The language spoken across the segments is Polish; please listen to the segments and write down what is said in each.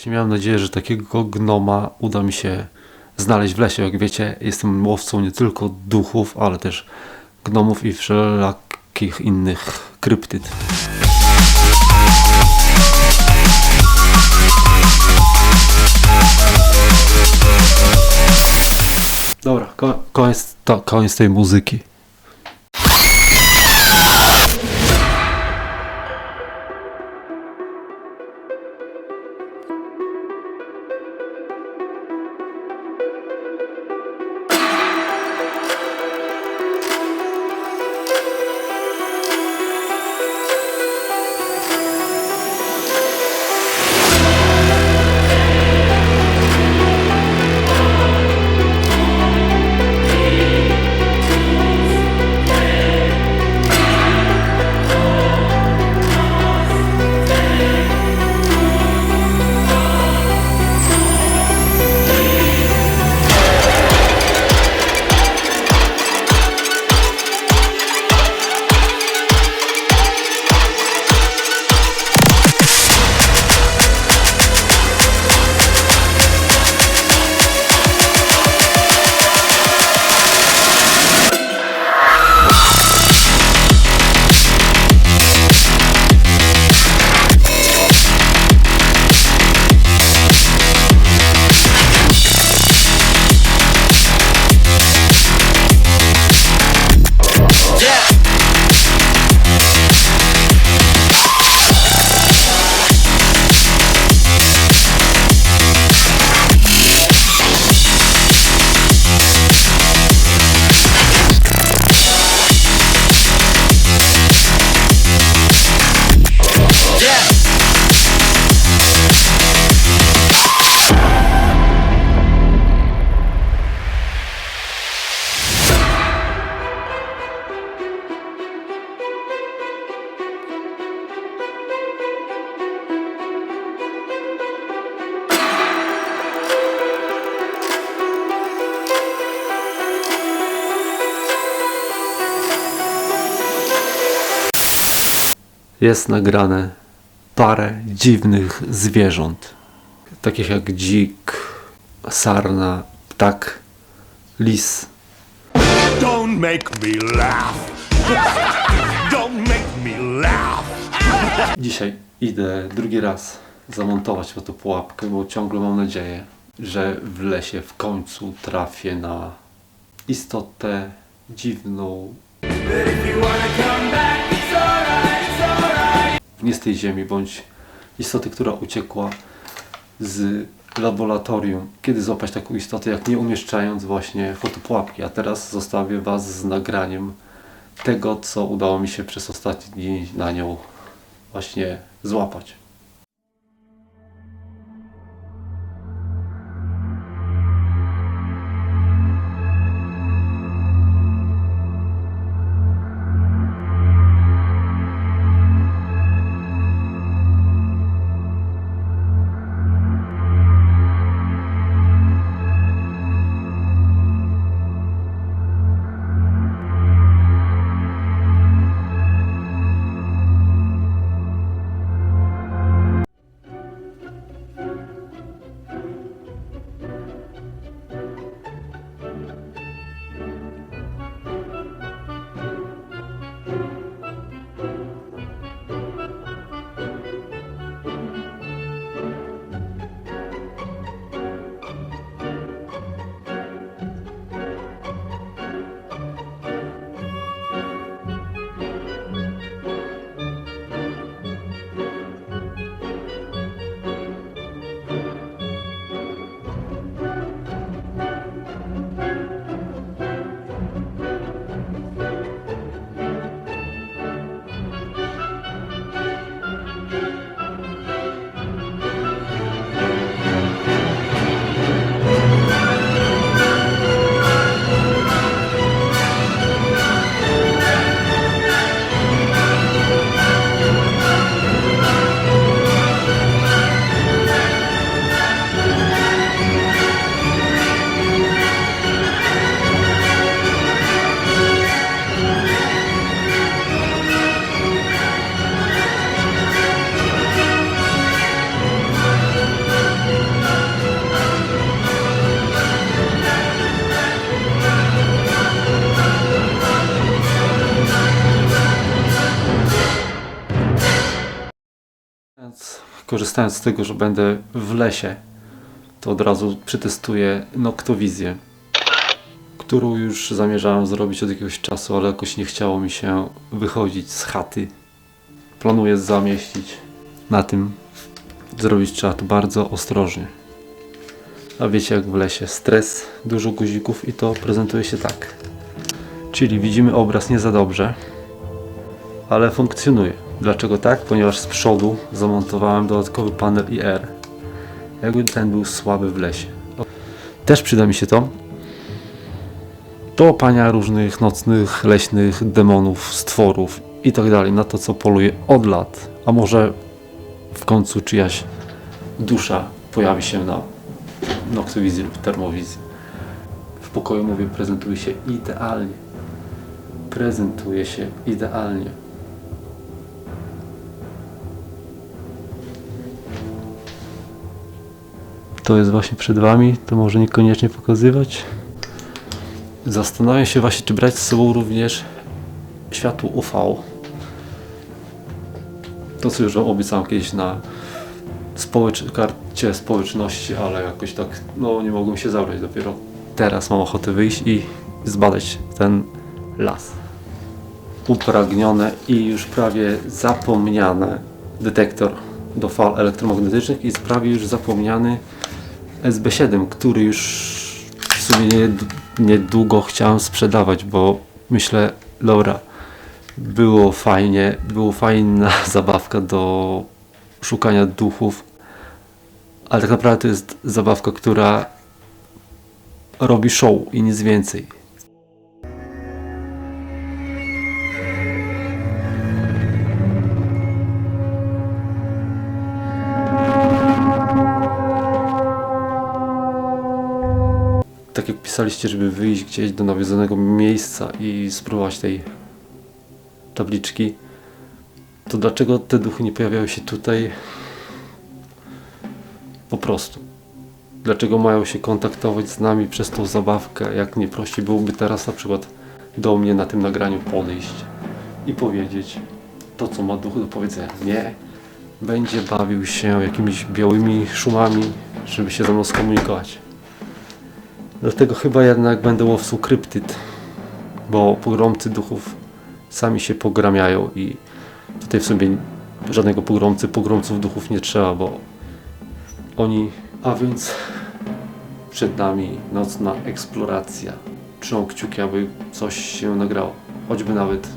Właśnie miałem nadzieję, że takiego gnoma uda mi się znaleźć w lesie. Jak wiecie, jestem łowcą nie tylko duchów, ale też gnomów i wszelakich innych kryptyd. Dobra, ko- koniec, to, koniec tej muzyki. Jest nagrane parę dziwnych zwierząt, takich jak dzik, sarna, ptak, lis. Don't make me laugh. Don't make me laugh. Dzisiaj idę drugi raz zamontować tę pułapkę, bo ciągle mam nadzieję, że w lesie w końcu trafię na istotę dziwną. Nie z tej ziemi, bądź istoty, która uciekła z laboratorium. Kiedy złapać taką istotę, jak nie umieszczając właśnie fotopułapki. A teraz zostawię Was z nagraniem tego, co udało mi się przez ostatnie dni na nią właśnie złapać. Korzystając z tego, że będę w lesie, to od razu przetestuję noktowizję, którą już zamierzałem zrobić od jakiegoś czasu, ale jakoś nie chciało mi się wychodzić z chaty. Planuję zamieścić na tym. Zrobić trzeba to bardzo ostrożnie. A wiecie jak w lesie, stres, dużo guzików i to prezentuje się tak. Czyli widzimy obraz nie za dobrze, ale funkcjonuje. Dlaczego tak? Ponieważ z przodu zamontowałem dodatkowy panel IR. Jakby ten był słaby w lesie. Też przyda mi się to do łapania różnych nocnych, leśnych demonów, stworów i tak dalej, na to co poluję od lat. A może w końcu czyjaś dusza pojawi się na noktowizji lub termowizji. W pokoju mówię, prezentuje się idealnie. Prezentuje się idealnie. To jest właśnie przed Wami, to może niekoniecznie pokazywać. Zastanawiam się właśnie, czy brać z sobą również światło UV. To, co już obiecałem kiedyś na społecz- karcie społeczności, ale jakoś tak, no nie mogłem się zabrać. Dopiero teraz mam ochotę wyjść i zbadać ten las. Upragnione i już prawie zapomniane detektor do fal elektromagnetycznych i prawie już zapomniany SB7, który już w sumie nie, niedługo chciałem sprzedawać, bo myślę, dobra, było fajnie, było fajna zabawka do szukania duchów, ale tak naprawdę to jest zabawka, która robi show i nic więcej. Tak jak pisaliście, żeby wyjść gdzieś do nawiedzonego miejsca i spróbować tej tabliczki, to dlaczego te duchy nie pojawiały się tutaj po prostu? Dlaczego mają się kontaktować z nami przez tą zabawkę, jak nie prościej byłoby teraz na przykład do mnie na tym nagraniu podejść i powiedzieć to, co ma duch do powiedzenia. Nie, będzie bawił się jakimiś białymi szumami, żeby się ze mną skomunikować. Dlatego chyba jednak będę łowcą kryptyd, bo pogromcy duchów sami się pogramiają i tutaj w sobie żadnego pogromcy, pogromców duchów nie trzeba, bo oni... A więc przed nami nocna eksploracja. Trzymam kciuki, aby coś się nagrało, choćby nawet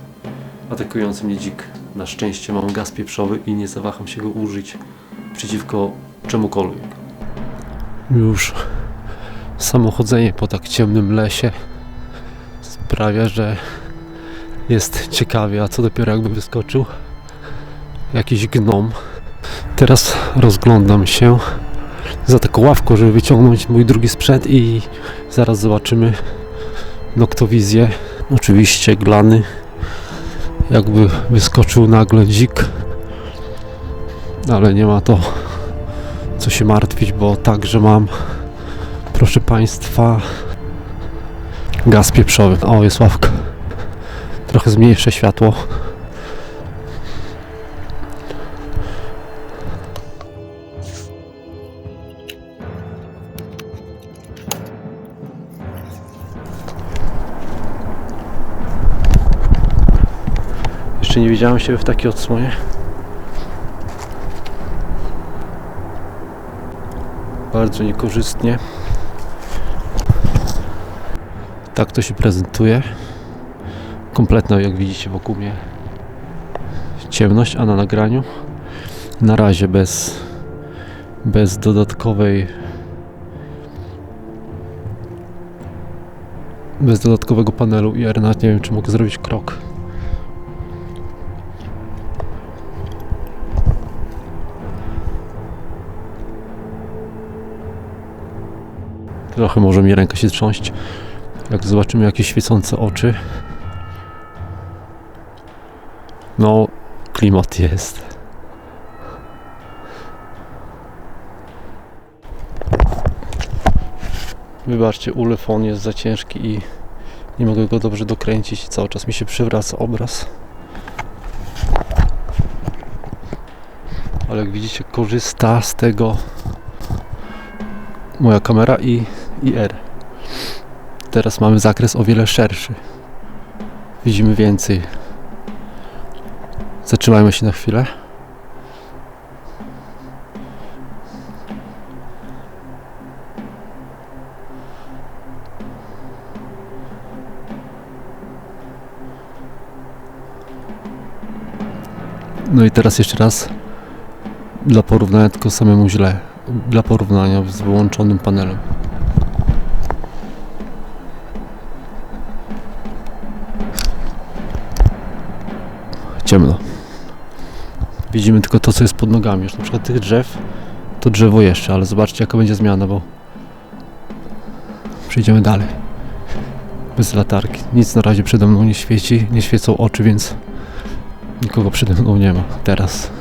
atakujący mnie dzik. Na szczęście mam gaz pieprzowy i nie zawaham się go użyć przeciwko czemukolwiek. Już samochodzenie po tak ciemnym lesie sprawia, że jest ciekawie, a co dopiero jakby wyskoczył jakiś gnom. Teraz rozglądam się za taką ławką, żeby wyciągnąć mój drugi sprzęt i zaraz zobaczymy noktowizję. Oczywiście glany. Jakby wyskoczył nagle dzik. Ale nie ma to co się martwić, bo także mam proszę Państwa, gaz pieprzowy. O, jest ławka. Trochę zmniejszę światło. Jeszcze nie widziałem siebie w takiej odsłonie. Bardzo niekorzystnie. Tak to się prezentuje. Kompletna, jak widzicie wokół mnie, ciemność, a na nagraniu na razie bez, bez dodatkowej bez dodatkowego panelu i nawet nie wiem, czy mogę zrobić krok. Trochę może mi ręka się trząść. Jak zobaczymy jakieś świecące oczy. No, klimat jest. Wybaczcie, ulefon jest za ciężki i nie mogę go dobrze dokręcić. Cały czas mi się przywraca obraz. ale jak widzicie korzysta z tego moja kamera i, i R. Teraz mamy zakres o wiele szerszy. Widzimy więcej. Zatrzymajmy się na chwilę. No i teraz jeszcze raz dla porównania tylko samemu źle. Dla porównania z wyłączonym panelem. Ciemno. Widzimy tylko to, co jest pod nogami. Już na przykład tych drzew, to drzewo jeszcze, ale zobaczcie jaka będzie zmiana, bo przejdziemy dalej. Bez latarki. Nic na razie przede mną nie świeci, nie świecą oczy, więc nikogo przede mną nie ma teraz.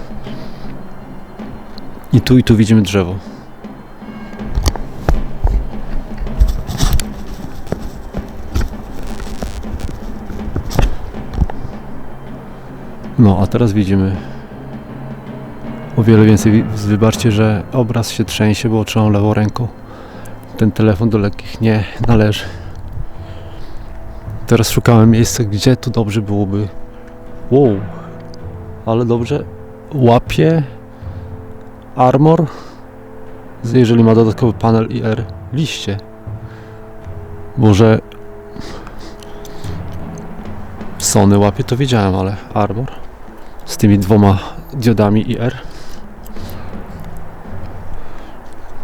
I tu i tu widzimy drzewo. No, a teraz widzimy o wiele więcej. Wi- Wybaczcie, że obraz się trzęsie, bo trzymam lewą ręką. Ten telefon do lekkich nie należy. Teraz szukałem miejsca, gdzie tu dobrze byłoby. Wow, ale dobrze łapie Armor, jeżeli ma dodatkowy panel IR liście. Może Sony łapie, to wiedziałem, ale Armor z tymi dwoma diodami IR.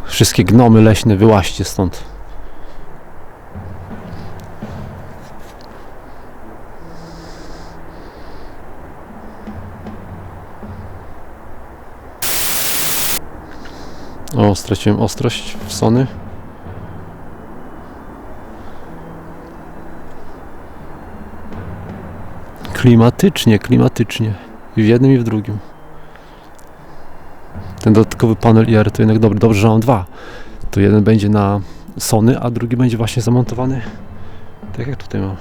Wszystkie gnomy leśne, wyłaźcie stąd. O, straciłem ostrość w Sony. Klimatycznie, klimatycznie. I w jednym i w drugim. Ten dodatkowy panel IR to jednak dobry. Dobrze, że mam dwa. To jeden będzie na Sony, a drugi będzie właśnie zamontowany tak jak tutaj mam.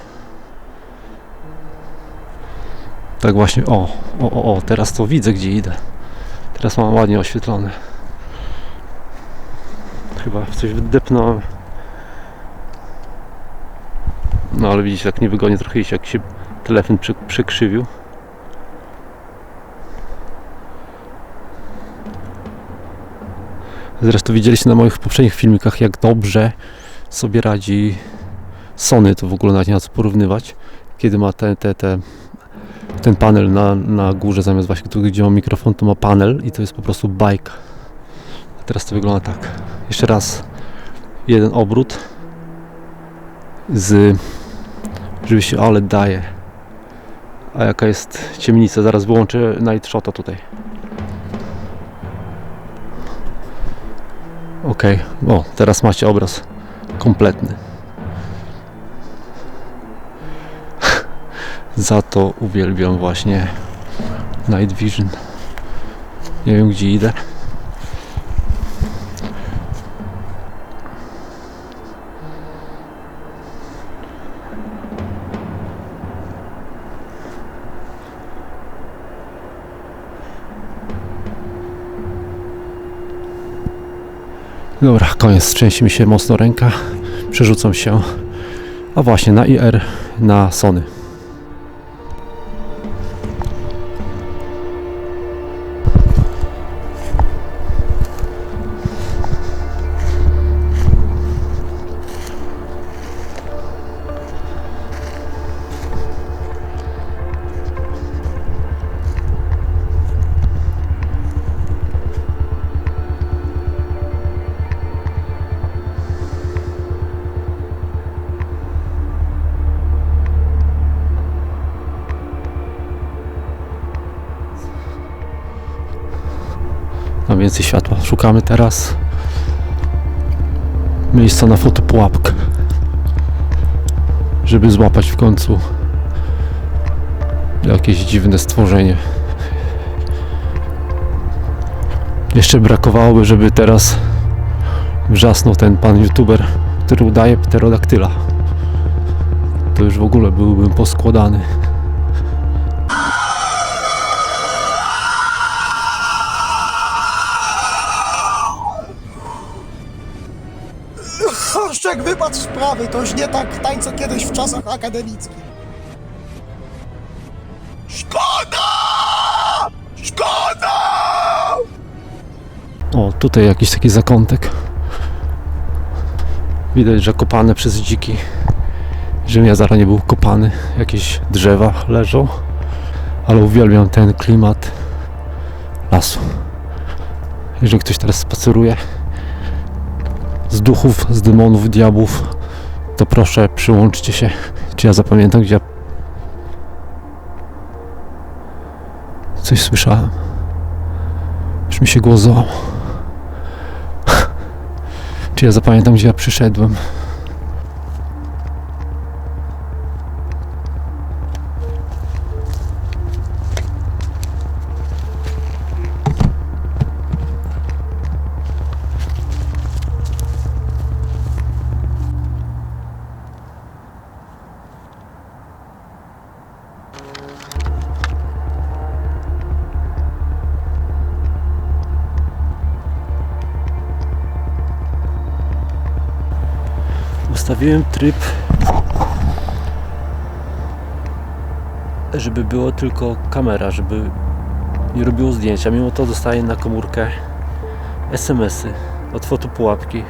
Tak właśnie, o, o, o, teraz to widzę gdzie idę. Teraz mam ładnie oświetlone. Chyba w coś wdepnąłem. No ale widzicie, tak niewygodnie trochę iść, jak się telefon przy, przekrzywił. Zresztą widzieliście na moich poprzednich filmikach, jak dobrze sobie radzi Sony, to w ogóle nawet nie ma co porównywać, kiedy ma te, te, te, ten panel na, na górze, zamiast właśnie tu, gdzie ma mikrofon, to ma panel i to jest po prostu bajka. A teraz to wygląda tak. Jeszcze raz jeden obrót z żeby się ale daje. A jaka jest ciemnica? Zaraz wyłączę night shota tutaj. Ok, o teraz macie obraz kompletny. Za to uwielbiam właśnie Night Vision. Nie wiem gdzie idę. Dobra, koniec. Trzęsie mi się mocno ręka. Przerzucam się. A właśnie na IR na Sony. Więcej światła. Szukamy teraz miejsca na fotopułapkę. Żeby złapać w końcu jakieś dziwne stworzenie. Jeszcze brakowałoby, żeby teraz wrzasnął ten pan youtuber, który udaje pterodaktyla. To już w ogóle byłbym poskładany. To już nie tak tańco kiedyś w czasach akademickich. Szkoda! Szkoda! O, tutaj jakiś taki zakątek. Widać, że kopany przez dziki. Ziemia zaraz nie był kopany. Jakieś drzewa leżą. Ale uwielbiam ten klimat lasu. Jeżeli ktoś teraz spaceruje z duchów, z demonów, diabłów, to proszę przyłączcie się. Czy ja zapamiętam, gdzie ja... Coś słyszałem. Już mi się głos. Czy ja zapamiętam, gdzie ja przyszedłem? Ustawiłem tryb, żeby było tylko kamera, żeby nie robiło zdjęcia. Mimo to dostaję na komórkę SMS-y od fotopułapki